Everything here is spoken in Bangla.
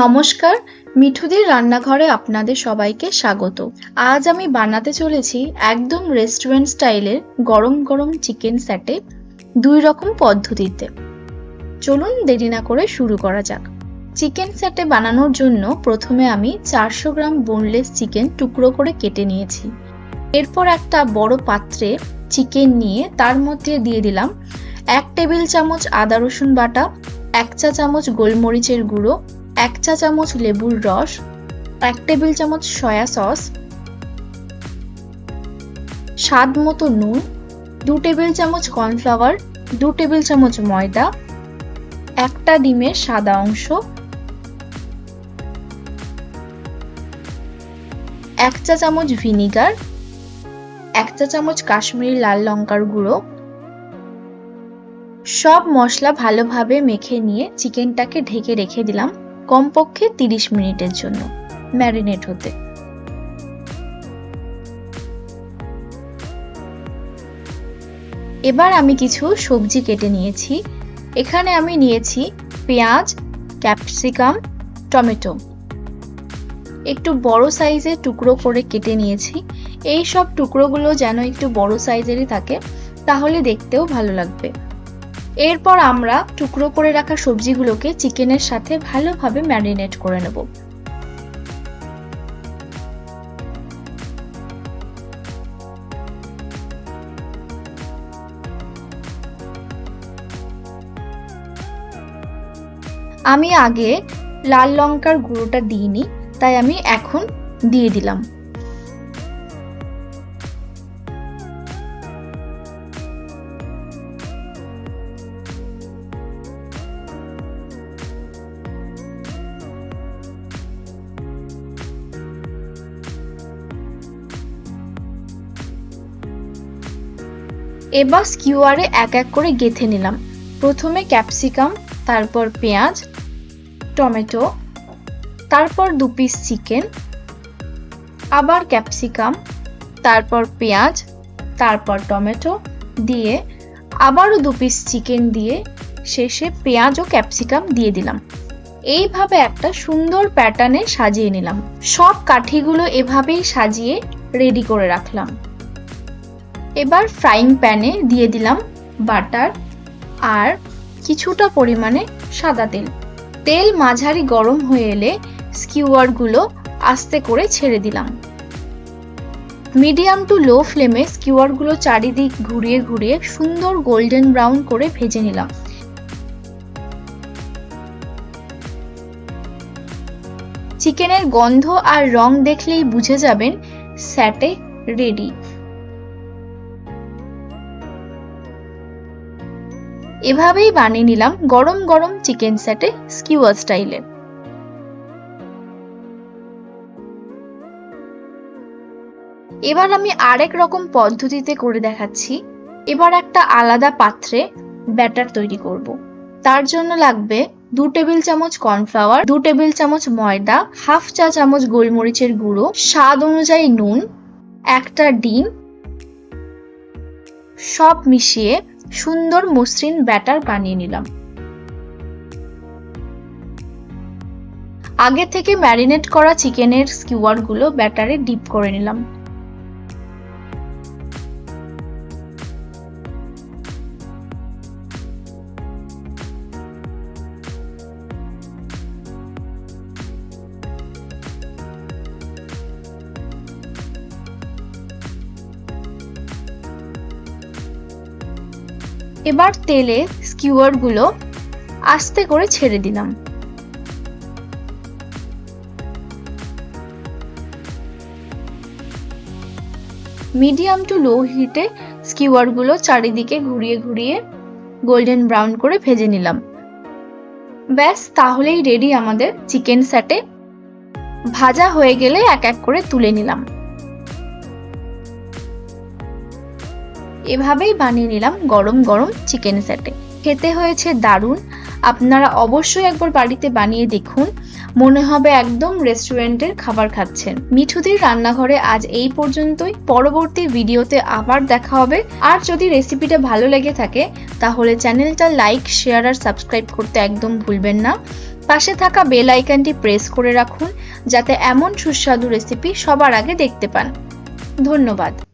নমস্কার, মিঠুদের রান্নাঘরে আপনাদের সবাইকে স্বাগত। আজ আমি বানাতে চলেছি একদম রেস্টুরেন্ট স্টাইলের গরম গরম চিকেন স্যাটে দুই রকম পদ্ধতিতে। চলুন দেরি না করে শুরু করা যাক। চিকেন স্যাটে বানানোর জন্য প্রথমে আমি চারশো গ্রাম বোনলেস চিকেন টুকরো করে কেটে নিয়েছি। এরপর একটা বড় পাত্রে চিকেন নিয়ে তার মধ্যে দিয়ে দিলাম এক টেবিল চামচ আদা রসুন বাটা, এক চা চামচ গোলমরিচের গুঁড়ো এক চা চামচ লেবুর রস, এক টেবিল চামচ সয়া সস, স্বাদ মতো নুন, দু টেবিল চামচ কর্নফ্লাওয়ার, দু টেবিল চামচ ময়দা, একটা ডিমের সাদা অংশ, এক চা চামচ ভিনিগার, এক চা চামচ কাশ্মীরি লাল লঙ্কার গুঁড়ো। সব মশলা ভালোভাবে মেখে নিয়ে চিকেনটাকে ঢেকে রেখে দিলাম। কমপক্ষে তিরিশ মিনিটের জন্য ম্যারিনেট হতে। এবার আমি কিছু সবজি কেটে নিয়েছি। এখানে আমি নিয়েছি পেঁয়াজ, ক্যাপসিকাম, টমেটো। একটু বড় সাইজের টুকরো করে কেটে নিয়েছি। এই সব টুকরোগুলো যেন একটু বড় সাইজেরই থাকে, তাহলে দেখতেও ভালো লাগবে। এরপর আমরা টুকরো করে রাখা সবজিগুলোকে চিকেনের সাথে ভালোভাবে ম্যারিনেট করে নেব। আমি আগে লাল লঙ্কার গুঁড়োটা দিইনি, তাই আমি এখন দিয়ে দিলাম। এবার স্কিওয়ারে এক এক করে গেথে নিলাম। প্রথমে ক্যাপসিকাম তারপর পেঁয়াজ, টমেটো, তারপর দু পিস চিকেন আবার ক্যাপসিকাম তারপর পেঁয়াজ, তারপর টমেটো দিয়ে আবারও দু পিস চিকেন দিয়ে শেষে পেঁয়াজ ও ক্যাপসিকাম দিয়ে দিলাম। এইভাবে একটা সুন্দর প্যাটার্নে সাজিয়ে নিলাম। সব কাঠিগুলো এভাবেই সাজিয়ে রেডি করে রাখলাম। এবার ফ্রাইং প্যানে দিয়ে দিলাম বাটার আর কিছুটা পরিমাণে সাদা তেল। তেল মাঝারি গরম হয়ে এলে স্কিওয়ারগুলো আস্তে করে ছেড়ে দিলাম। মিডিয়াম টু লো ফ্লেমে স্কিওয়ারগুলো চারিদিক ঘুরিয়ে ঘুরিয়ে সুন্দর গোল্ডেন ব্রাউন করে ভেজে নিলাম। চিকেনের গন্ধ আর রং দেখলেই বুঝে যাবেন স্যাটে রেডি এভাবেই বানিয়ে নিলাম গরম গরম চিকেন স্যাটে স্কিওয়ার স্টাইলে এবার আমি আরেক রকম পদ্ধতিতে করে দেখাচ্ছি এবার একটা আলাদা পাত্রে ব্যাটার তৈরি করব। তার জন্য লাগবে দু টেবিল চামচ কর্নফ্লাওয়ার, দু টেবিল চামচ ময়দা, হাফ চা চামচ গোলমরিচের গুঁড়ো, স্বাদ অনুযায়ী নুন, একটা ডিম সব মিশিয়ে সুন্দর মসৃণ ব্যাটার বানিয়ে নিলাম। আগে থেকে ম্যারিনেট করা চিকেনের স্কিওয়ারগুলো ব্যাটারে ডিপ করে নিলাম। এবার তেলে স্কিওয়ারগুলো আস্তে করে ছেড়ে দিলাম। মিডিয়াম টু লো হিটে স্কিওয়ারগুলো চারিদিকে ঘুরিয়ে ঘুরিয়ে গোল্ডেন ব্রাউন করে ভেজে নিলাম। ব্যাস, তাহলেই রেডি আমাদের চিকেন স্যাটে। ভাজা হয়ে গেলে এক এক করে তুলে নিলাম। এভাবেই বানিয়ে নিলাম গরম গরম চিকেন স্যাটে খেতে হয়েছে দারুণ। আপনারা অবশ্যই একবার বাড়িতে বানিয়ে দেখুন। মনে হবে একদম রেস্টুরেন্টের খাবার খাচ্ছেন। মিঠুদের রান্নাঘরে আজ এই পর্যন্তই। পরবর্তী ভিডিওতে আবার দেখা হবে। আর যদি রেসিপিটা ভালো লেগে থাকে, তাহলে চ্যানেলটা লাইক শেয়ার আর সাবস্ক্রাইব করতে একদম ভুলবেন না। পাশে থাকা বেল আইকনটি প্রেস করে রাখুন, যাতে এমন সুস্বাদু রেসিপি সবার আগে দেখতে পান। ধন্যবাদ।